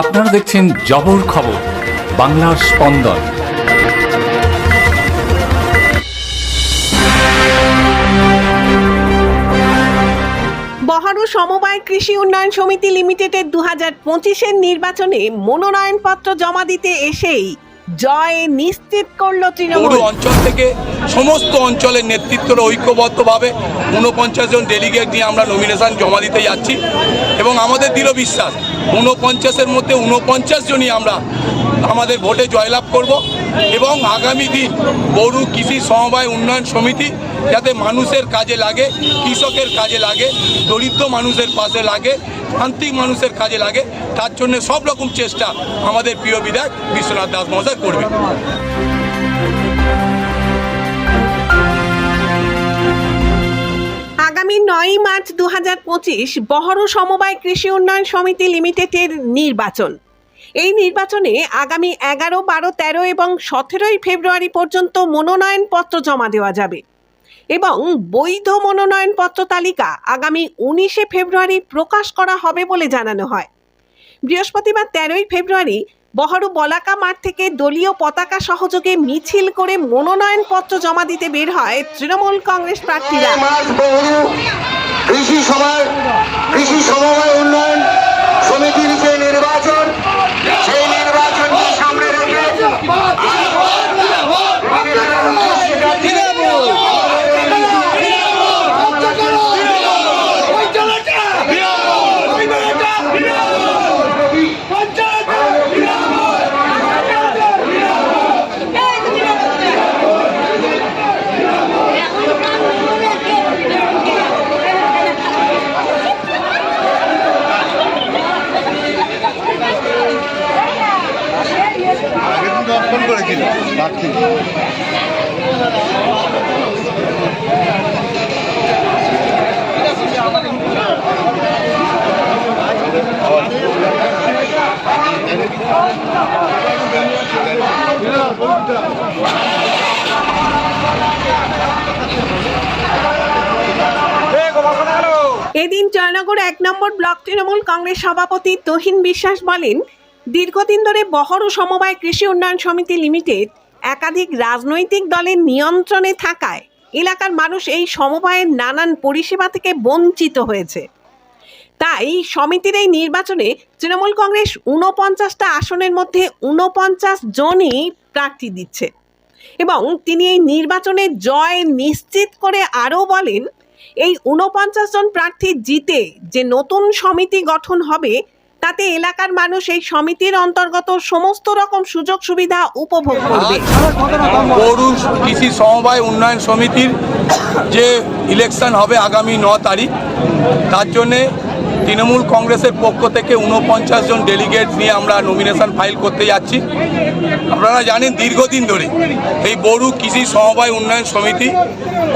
আপনারা দেখছেন জবর খবর, বাংলার স্পন্দন। বহারু সমবায় কৃষি উন্নয়ন সমিতি লিমিটেডের দু হাজার পঁচিশের নির্বাচনে মনোনয়নপত্র জমা দিতে এসেই জয় নিশ্চিত করল তৃণমূল। অঞ্চল থেকে সমস্ত অঞ্চলের নেতৃত্বরা ঐক্যবদ্ধভাবে ঊনপঞ্চাশ জন ডেলিগেট নিয়ে আমরা নমিনেশন জমা দিতে যাচ্ছি এবং আমাদের দৃঢ় বিশ্বাস, ঊনপঞ্চাশের মধ্যে ঊনপঞ্চাশ জনই আমরা আমাদের ভোটে জয়লাভ করব এবং আগামী দিন গরু কৃষি সমবায় উন্নয়ন সমিতি যাতে মানুষের কাজে লাগে, কৃষকের কাজে লাগে, দরিদ্র মানুষের পাশে লাগে প্রান্তিক মানুষের কাজে লাগে, তার জন্য সব রকম চেষ্টা আমাদের প্রিয় বিধায়ক বিশ্বনাথ দাস মহাশয় করবে। আগামী নয় মার্চ দু বহরু সমবায় কৃষি উন্নয়ন সমিতি লিমিটেডের নির্বাচন। এই নির্বাচনে আগামী এগারো, বারো, তেরো এবং সতেরোই ফেব্রুয়ারি পর্যন্ত মনোনয়নপত্র জমা দেওয়া যাবে। এবং বৈধ মনোনয়নপত্র তালিকা আগামী উনিশে ফেব্রুয়ারি প্রকাশ করা হবে বলে জানানো হয়। বৃহস্পতিবার তেরোই ফেব্রুয়ারি বহরু বলাকা মাঠ থেকে দলীয় পতাকা সহযোগে মিছিল করে মনোনয়নপত্র জমা দিতে বের হয় তৃণমূল কংগ্রেস প্রার্থীরা। কৃষি সমাজ কৃষি সমবায় উন্নয়ন সমিতির যে নির্বাচন করেছিল এদিন জয়নগর এক নম্বর ব্লক তৃণমূল কংগ্রেস সভাপতি তহিন বিশ্বাস বলেন দীর্ঘদিন ধরে বহর ও সমবায় কৃষি উন্নয়ন সমিতি লিমিটেড একাধিক রাজনৈতিক দলের নিয়ন্ত্রণে থাকায় এলাকার মানুষ এই সমবায়ের নানান পরিষেবা থেকে বঞ্চিত হয়েছে। তাই সমিতির এই নির্বাচনে তৃণমূল কংগ্রেস ঊনপঞ্চাশটা আসনের মধ্যে ঊনপঞ্চাশ জনই প্রার্থী দিচ্ছে এবং তিনি এই নির্বাচনে জয় নিশ্চিত করে আরও বলেন, এই ঊনপঞ্চাশ জন প্রার্থী জিতে যে নতুন সমিতি গঠন হবে তাতে এলাকার মানুষ এই সমিতির অন্তর্গত সমস্ত রকম সুযোগ সুবিধা উপভোগ করবে। গরু কৃষি সমবায় উন্নয়ন সমিতির যে ইলেকশন হবে আগামী ন তারিখ, তার জন্যে তৃণমূল কংগ্রেসের পক্ষ থেকে উনপঞ্চাশ জন ডেলিগেট নিয়ে আমরা নমিনেশন ফাইল করতে যাচ্ছি। আপনারা জানেন দীর্ঘদিন ধরে এই বড়ু কৃষি সমবায় উন্নয়ন সমিতি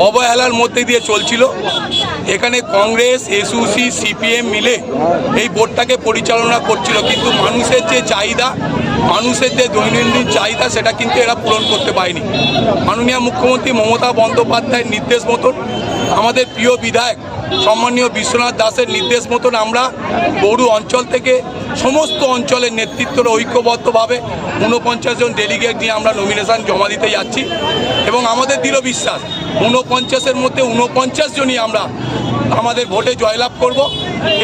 অবহেলার মধ্যে দিয়ে চলছিল। এখানে কংগ্রেস এসইউসি সিপিএম মিলে এই বোর্ডটাকে পরিচালনা করছিল। কিন্তু মানুষের যে চাহিদা, মানুষের যে দৈনন্দিন চাহিদা, সেটা কিন্তু এরা পূরণ করতে পারেনি। মাননীয় মুখ্যমন্ত্রী মমতা বন্দ্যোপাধ্যায়ের নির্দেশ মতন আমাদের প্রিয় বিধায়ক সম্মানীয় বিশ্বনাথ দাসের নির্দেশ মতন আমরা বড়ু অঞ্চল থেকে সমস্ত অঞ্চলের নেতৃত্বরা ঐক্যবদ্ধভাবে ঊনপঞ্চাশ জন ডেলিগেট নিয়ে আমরা নমিনেশন জমা দিতে যাচ্ছি এবং আমাদের দৃঢ় বিশ্বাস, ঊনপঞ্চাশের মধ্যে ঊনপঞ্চাশ জনই আমরা আমাদের ভোটে জয়লাভ করব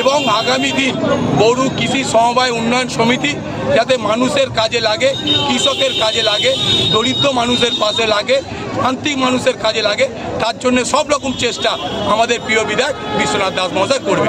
এবং আগামী দিন গরু কৃষি সমবায় উন্নয়ন সমিতি যাতে মানুষের কাজে লাগে, কৃষকের কাজে লাগে, দরিদ্র মানুষের পাশে লাগে প্রান্তিক মানুষের কাজে লাগে, তার জন্য সব রকম চেষ্টা আমাদের প্রিয় বিধায়ক বিশ্বনাথ দাস মহাশয় করবে